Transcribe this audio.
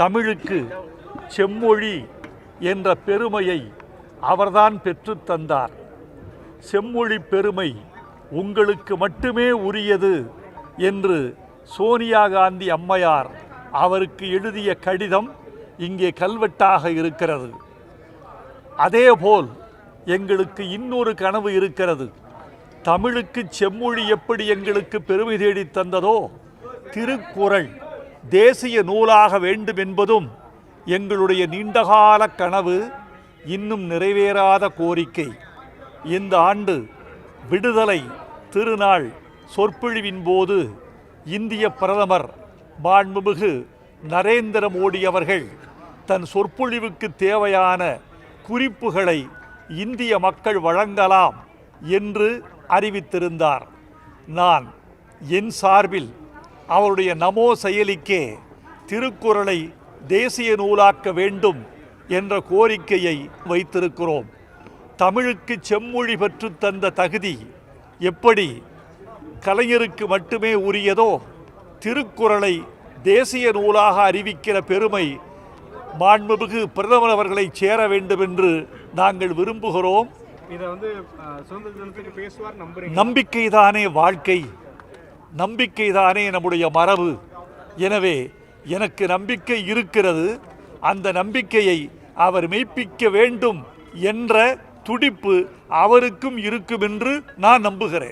தமிழுக்கு செம்மொழி என்ற பெருமையை அவர்தான் பெற்றுத் தந்தார். செம்மொழி பெருமை உங்களுக்கு மட்டுமே உரியது என்று சோனியா காந்தி அம்மையார் அவருக்கு எழுதிய கடிதம் இங்கே கல்வெட்டாக இருக்கிறது. அதேபோல் எங்களுக்கு இன்னொரு கனவு இருக்கிறது. தமிழுக்கு செம்மொழி எப்படி எங்களுக்கு பெருமை தேடித் தந்ததோ? திருக்குறள். தேசிய நூலாக வேண்டும் என்பதும் எங்களுடைய நீண்டகால கனவு இன்னும் நிறைவேறாத கோரிக்கை. இந்த ஆண்டு விடுதலை திருநாள் சொற்பொழிவின் போது இந்திய பிரதமர் மாண்புமிகு நரேந்திர மோடி அவர்கள் தன் சொற்பொழிவுக்கு தேவையான குறிப்புகளை இந்திய மக்கள் வழங்கலாம் என்று அறிவித்திருந்தார். நான் என் சார்பில் அவருடைய நமோ செயலிக்கே திருக்குறளை தேசிய நூலாக்க வேண்டும் என்ற கோரிக்கையை வைத்திருக்கிறோம். தமிழுக்கு செம்மொழி பெற்றுத் தந்த தகுதி எப்படி கலைஞருக்கு மட்டுமே உரியதோ திருக்குறளை தேசிய நூலாக அறிவிக்கிற பெருமை மாண்புமிகு பிரதமர் அவர்களை சேர வேண்டும் என்று நாங்கள் விரும்புகிறோம். நம்பிக்கைதானே வாழ்க்கை. நம்பிக்கைதானே நம்முடைய மரபு. எனவே எனக்கு நம்பிக்கை இருக்கிறது. அந்த நம்பிக்கையை அவர் மெய்ப்பிக்க வேண்டும் என்ற துடிப்பு அவருக்கும் இருக்கும் என்று நான் நம்புகிறேன்.